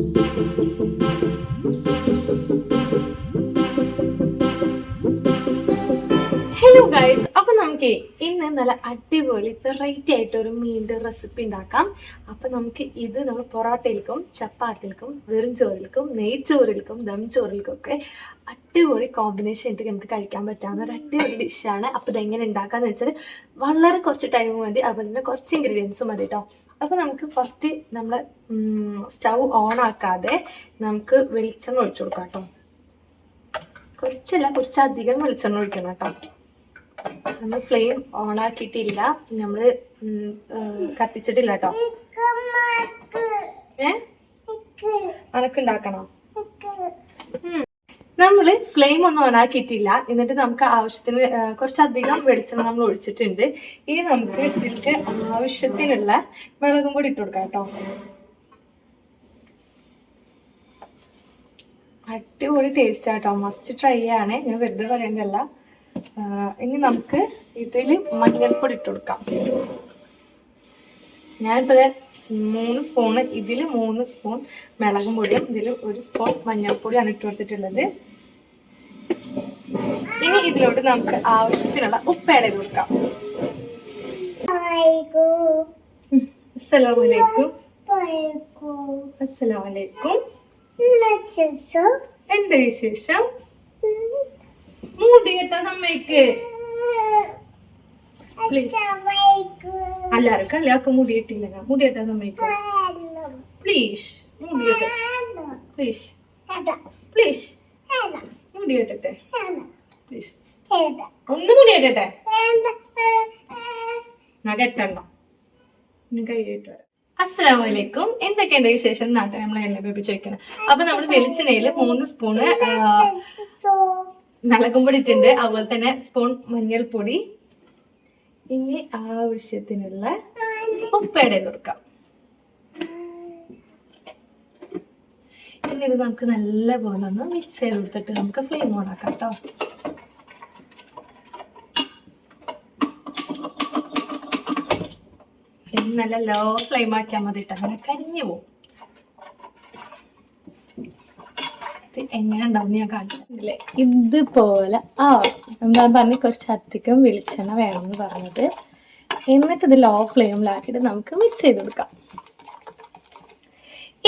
thank you നല്ല അടിപൊളി variety ആയിട്ട് ഒരു മീനിന്റെ റെസിപ്പി ഉണ്ടാക്കാം. അപ്പം നമുക്ക് ഇത് നമ്മൾ പൊറോട്ടയിലേക്കും ചപ്പാത്തിലേക്കും വെറും ചോറിലേക്കും നെയ്ച്ചോറിലേക്കും ദം ചോറിലേക്കും ഒക്കെ അടിപൊളി കോമ്പിനേഷൻ ആയിട്ട് നമുക്ക് കഴിക്കാൻ പറ്റാവുന്ന ഒരു അടിപൊളി ഡിഷാണ് അപ്പോൾ ഇതെങ്ങനെ ഉണ്ടാക്കാന്ന് വെച്ചാൽ വളരെ കുറച്ച് ടൈം മതി. അതുപോലെ തന്നെ കുറച്ച് ഇൻഗ്രീഡിയൻസും മതി കേട്ടോ അപ്പോൾ നമുക്ക് ഫസ്റ്റ് നമ്മൾ സ്റ്റൗ ഓൺ ആക്കാതെ നമുക്ക് വെളിച്ചെണ്ണ ഒഴിച്ചു കൊടുക്കാം കേട്ടോ കുറച്ചല്ല കുറച്ചധികം വെളിച്ചെണ്ണ ഒഴിക്കണം കേട്ടോ നമ്മൾ ഫ്ലെയിം ഓൺ ആക്കിയിട്ടില്ല. നമ്മൾ കത്തിച്ചിട്ടില്ല കേട്ടോ ഏ? നമ്മൾ ഫ്ലെയിം ഒന്നും ഓൺ ആക്കിയിട്ടില്ല. എന്നിട്ട് നമുക്ക് ആവശ്യത്തിന് കുറച്ചധികം വെളിച്ചെണ്ണ നമ്മൾ ഒഴിച്ചിട്ടുണ്ട്. ഇനി നമുക്ക് ഇതിലേക്ക് ആവശ്യത്തിനുള്ള മുളകും കൂടി ഇട്ട് കൊടുക്കാം കേട്ടോ അടിപൊളി ടേസ്റ്റ് ആട്ടോ മസ്റ്റ് ട്രൈ ആണ്. ഞാൻ വെറുതെ പറയുന്നതല്ല ആ, ഇനി നമുക്ക് ഇതിൽ മഞ്ഞൾപ്പൊടി ഇട്ട് കൊടുക്കാം. ഞാനിപ്പോൾ മൂന്ന് സ്പൂണ് ഇതിൽ മൂന്ന് സ്പൂൺ മിളകും പൊടിയും ഇതിൽ ഒരു സ്പൂൺ മഞ്ഞൾപ്പൊടിയാണ് ഇട്ട് കൊടുത്തിട്ടുള്ളത്. ഇനി ഇതിലോട്ട് നമുക്ക് ആവശ്യത്തിനുള്ള ഉപ്പേട കൊടുക്കാം. അസ്സലാമലൈക്കും അസ്സലാമലൈക്കും എന്താ വിശേഷം? മൂടി കെട്ടാൻ സമ്മതിക്ക്. പ്ലീസ് എല്ലാവരും കളിയാക്കും മുടി കെട്ടിയില്ല മുടി കെട്ടാൻ സമ്മതിക്കും? പ്ലീസ് മുടി കെട്ടെ. പ്ലീസ് പ്ലീസ് മുടി കെട്ടട്ടെ. പ്ലീസ് ഒന്ന് മുടി കെട്ടട്ടെ. ഞാൻ കെട്ടണ്ട. കൈ കെട്ട് വരാം. അസ്സലാമു അലൈക്കും. എന്തൊക്കെയുണ്ട് വിശേഷം? നാട്ടിൽ നമ്മളെ എല്ലാം ബേബി ചോദിക്കണം അപ്പൊ നമ്മൾ വെളിച്ചെണ്ണയിൽ മൂന്ന് സ്പൂണ് മിളകും പൊടി അതുപോലെ തന്നെ സ്പൂൺ മഞ്ഞൾപ്പൊടി. ഇനി ആവശ്യത്തിനുള്ള ഉപ്പേടെ കൊടുക്കാം. ഇനി ഇത് നമുക്ക് നല്ല പോലെ ഒന്ന് മിക്സ് ചെയ്ത് കൊടുത്തിട്ട് നമുക്ക് ഫ്ലെയിം ഓൺ ആക്കാം കേട്ടോ നല്ല ലോ ഫ്ലെയിം ആക്കിയാൽ മതി കേട്ടോ അങ്ങനെ കരിഞ്ഞു പോകും ഇത് എങ്ങനെ ഉണ്ടാവും ഞാൻ കാണിച്ചില്ലേ ഇതുപോലെ ആ എന്താ പറഞ്ഞ് കുറച്ച് അധികം വെളിച്ചെണ്ണ വേണമെന്ന് പറഞ്ഞത്. എന്നിട്ട് ഇത് ലോ ഫ്ലെയിമിലാക്കിയിട്ട് നമുക്ക് മിക്സ് ചെയ്ത് കൊടുക്കാം.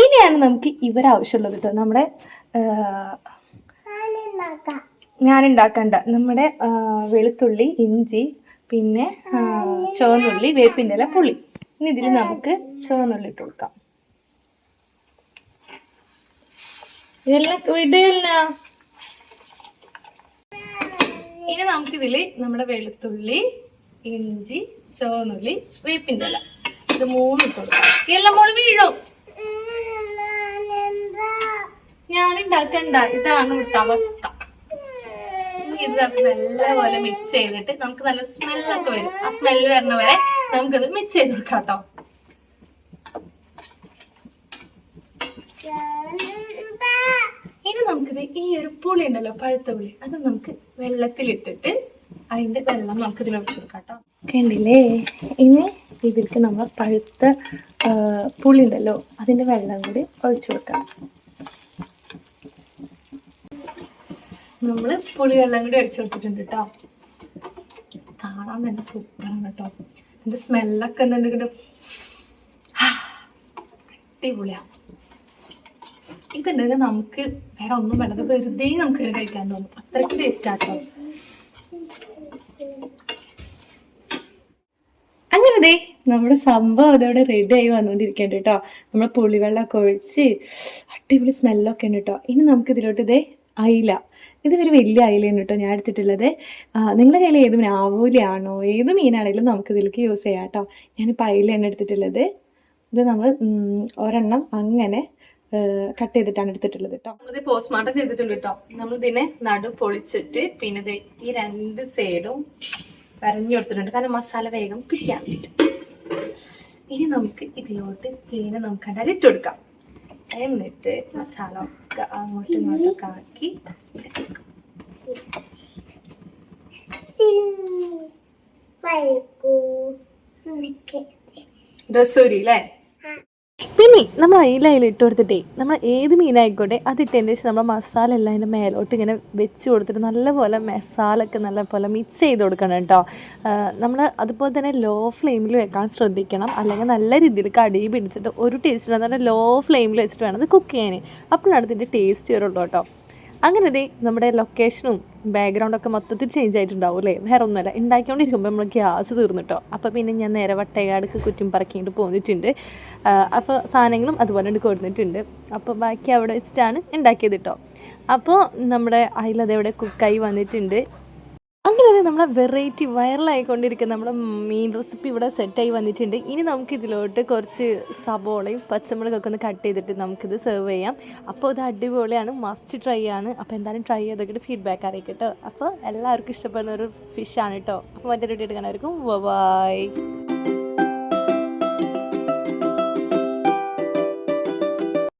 ഇനിയാണ് നമുക്ക് ഇവരാവശ്യമുള്ളത് കേട്ടോ നമ്മുടെ ഞാൻ ഉണ്ടാക്കണ്ട നമ്മുടെ വെളുത്തുള്ളി ഇഞ്ചി പിന്നെ ചുവന്നുള്ളി വേപ്പിന്റെ ഇല പുളി. ഇനി ഇതിൽ നമുക്ക് ചുവന്നുള്ളി ഇട്ട് കൊടുക്കാം. ഇതെല്ലാം വിടില്ല ഇനി നമുക്കിതിൽ നമ്മുടെ വെളുത്തുള്ളി ഇഞ്ചി ചുവന്നുള്ളി വേപ്പിന്റെ ഇല. ഇത് മൂന്ന് ഇട്ടു എല്ലാം മോൾ വീഴും. ഞാൻ ഉണ്ടാക്കണ്ട ഇതാണ് അവസ്ഥ. ഇത് നല്ലപോലെ മിക്സ് ചെയ്തിട്ട് നമുക്ക് നല്ല സ്മെല്ലൊക്കെ വരും. ആ സ്മെല്ല് വരണ വരെ നമുക്കിത് മിക്സ് ചെയ്ത് കൊടുക്കാം കേട്ടോ. ഇനി നമുക്കിത് ഈ ഒരു പുളി ഉണ്ടല്ലോ പഴുത്ത പുളി അത് നമുക്ക് വെള്ളത്തിലിട്ടിട്ട് അതിന്റെ വെള്ളം നമുക്ക് ഇതിൽ ഒഴിച്ചു കൊടുക്കാം കേട്ടോ. കണ്ടില്ലേ? ഇനി ഇതിലേക്ക് നമ്മൾ പഴുത്ത പുളി ഉണ്ടല്ലോ അതിന്റെ വെള്ളം കൂടി ഒഴിച്ചു കൊടുക്കാം. നമ്മൾ പുളി വെള്ളം കൂടി ഒഴിച്ചു കൊടുത്തിട്ടുണ്ട് കേട്ടോ. കാണാൻ തന്നെ സൂപ്പറാണ് കേട്ടോ. അതിന്റെ സ്മെല്ലൊക്കെ എന്തുണ്ട് അടിപൊളിയാ. ഇതുണ്ടെങ്കിൽ നമുക്ക് വേറെ ഒന്നും വേണ്ടത് വെറുതെ നമുക്ക് ഇത് കഴിക്കാൻ തോന്നും. അത്രയ്ക്ക് ടേസ്റ്റ് ആട്ടോ. അങ്ങനെ ദേ നമ്മുടെ സംഭവം അതോടെ റെഡി ആയി വന്നുകൊണ്ടിരിക്കുന്നുണ്ട് കേട്ടോ നമ്മൾ പുളിവെള്ളമൊക്കെ ഒഴിച്ച് അടിപൊളി സ്മെല്ലൊക്കെ ഉണ്ട് കേട്ടോ ഇനി നമുക്ക് ഇതിലോട്ട് ഇതേ അയില. ഇത് ഒരു വലിയ അയിലയാണ് കേട്ടോ ഞാൻ എടുത്തിട്ടുള്ളത്. നിങ്ങളുടെ കയ്യിൽ ഏത് മീൻ ഏത് മീനാണെങ്കിലും നമുക്ക് ഇതിലേക്ക് യൂസ് ചെയ്യാം കേട്ടോ ഞാനിപ്പോൾ അയിലയാണ് എടുത്തിട്ടുള്ളത്. ഇത് നമ്മൾ ഒരെണ്ണം അങ്ങനെ കട്ട് ചെയ്തിട്ടാണ് എടുത്തിട്ടുള്ളത് കേട്ടോ നമ്മളിത് പോസ്റ്റ്മോർട്ടം ചെയ്തിട്ടുണ്ട് കേട്ടോ നമ്മൾ ഇതിനെ നടു പൊളിച്ചിട്ട് പിന്നെ ദേ ഈ രണ്ട് സൈഡും വരഞ്ഞു കൊടുത്തിട്ടുണ്ട്. കാരണം മസാല വേഗം പിടിക്കാൻ പറ്റും. ഇനി നമുക്ക് ഇതിലോട്ട് തേനെ നമുക്ക് കണ്ടാൽ ഇട്ട് കൊടുക്കാം. എന്നിട്ട് മസാല ഒക്കെ അങ്ങോട്ടും ഇങ്ങോട്ടൊക്കെ ആക്കി. ഡ്രസ്സൂരി അല്ലേ പിന്നെ നമ്മൾ അയില ഇട്ട് കൊടുത്തിട്ടേ നമ്മൾ ഏത് മീനായിക്കോട്ടെ അതിട്ടതിന് ശേഷം നമ്മൾ മസാല എല്ലാം അതിന്റെ മേലോട്ട് ഇങ്ങനെ വെച്ച് കൊടുത്തിട്ട് നല്ലപോലെ മസാലൊക്കെ നല്ലപോലെ മിക്സ് ചെയ്ത് കൊടുക്കണം കേട്ടോ. നമ്മൾ അതുപോലെ തന്നെ ലോ ഫ്ലെയിമിൽ വെക്കാൻ ശ്രദ്ധിക്കണം. അല്ലെങ്കിൽ നല്ല രീതിയിൽ കടി പിടിച്ചിട്ട് ഒരു ടേസ്റ്റ് നല്ല ലോ ഫ്ലെയിമിൽ വെച്ചിട്ട് വേണം അത് കുക്ക് ചെയ്യാൻ. അപ്പോഴാണ് ഇതിന്റെ ടേസ്റ്റ് വരുള്ളൂ കേട്ടോ. അങ്ങനെ ദേ നമ്മുടെ ലൊക്കേഷനും ബാക്ക്ഗ്രൗണ്ടൊക്കെ മൊത്തത്തിൽ ചേഞ്ച് ആയിട്ടുണ്ടാവും അല്ലേ? വേറെ ഒന്നുമല്ല. ഉണ്ടാക്കിക്കൊണ്ടിരിക്കുമ്പോൾ നമ്മൾ ഗ്യാസ് തീർന്നിട്ടോ. അപ്പോൾ പിന്നെ ഞാൻ നേരെ വട്ടയാടക്ക് കുറ്റും പറക്കിയിട്ട് പോന്നിട്ടുണ്ട്. അപ്പോൾ സാധനങ്ങളും അതുപോലെ കൊടുത്തിട്ടുണ്ട് അപ്പോൾ ബാക്കി അവിടെ വെച്ചിട്ടാണ് ഉണ്ടാക്കിയത് കേട്ടോ അപ്പോൾ നമ്മുടെ അതിലതെവിടെ കുക്കായി വന്നിട്ടുണ്ട്. അത് നമ്മളെ വെറൈറ്റി വൈറലായിക്കൊണ്ടിരിക്കുന്ന നമ്മുടെ മീൻ റെസിപ്പി ഇവിടെ സെറ്റായി വന്നിട്ടുണ്ട്. ഇനി നമുക്കിതിലോട്ട് കുറച്ച് സബോളയും പച്ചമുളകൊക്കെ ഒന്ന് കട്ട് ചെയ്തിട്ട് നമുക്കിത് സെർവ് ചെയ്യാം. അപ്പോൾ ഇത് അടിപൊളിയാണ് മസ്റ്റ് ട്രൈ ആണ്. അപ്പോൾ എന്തായാലും ട്രൈ ചെയ്തൊക്കെ ഫീഡ്ബാക്ക് അറിയിക്കട്ടോ. അപ്പോൾ എല്ലാവർക്കും ഇഷ്ടപ്പെടുന്ന ഒരു ഫിഷാണ് കേട്ടോ അപ്പോൾ മറ്റൊരു വീട്ടിൽ കാണാൻ ബൈ